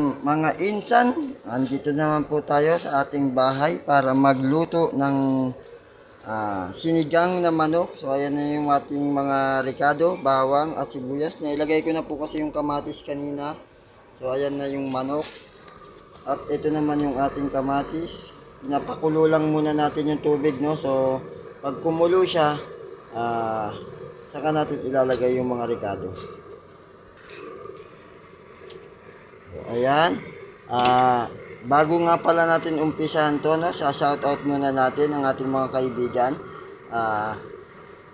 Mga insan, andito naman po tayo sa ating bahay para magluto ng ah, sinigang na manok. So ayan na yung ating mga ricado, bawang at sibuyas. Nailagay ko na po kasi yung kamatis kanina. So ayan na yung manok. At ito naman yung ating kamatis. Pinapakulo lang muna natin yung tubig, no? So pag kumulo siya, ah, saka natin ilalagay yung mga ricado. Ayan. Ah, bago nga pala natin umpisahan to, no, sa shoutout muna natin ang ating mga kaibigan. Ah,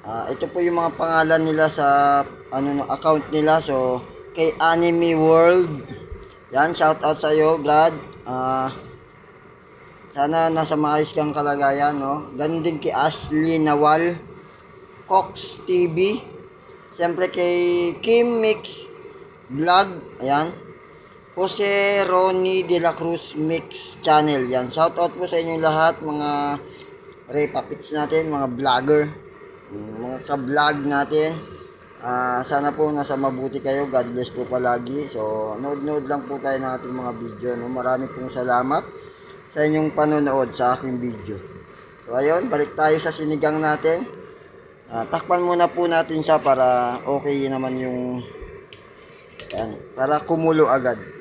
ah, ito po yung mga pangalan nila sa ano no, account nila. So, kay Anime World. Yan, shoutout sa iyo, Brad. Ah, sana nasa maayos kang kalagayan, no. Ganun din kay Ashley Nawal, Cox TV. Siyempre kay Kim Mix Vlog, ayan. Jose Ronnie De La Cruz Mix Channel. Yan. Shoutout po sa inyong lahat, mga Ray Puppets natin, mga vlogger, mm, mga ka-vlog natin. Ah, sana po nasa mabuti kayo. God bless po palagi. So, nood-nood lang po tayo ng ating mga video. No? Marami pong salamat sa inyong panonood sa aking video. So, ayun, balik tayo sa sinigang natin. Ah, takpan muna po natin siya para okay naman yung yan, para kumulo agad.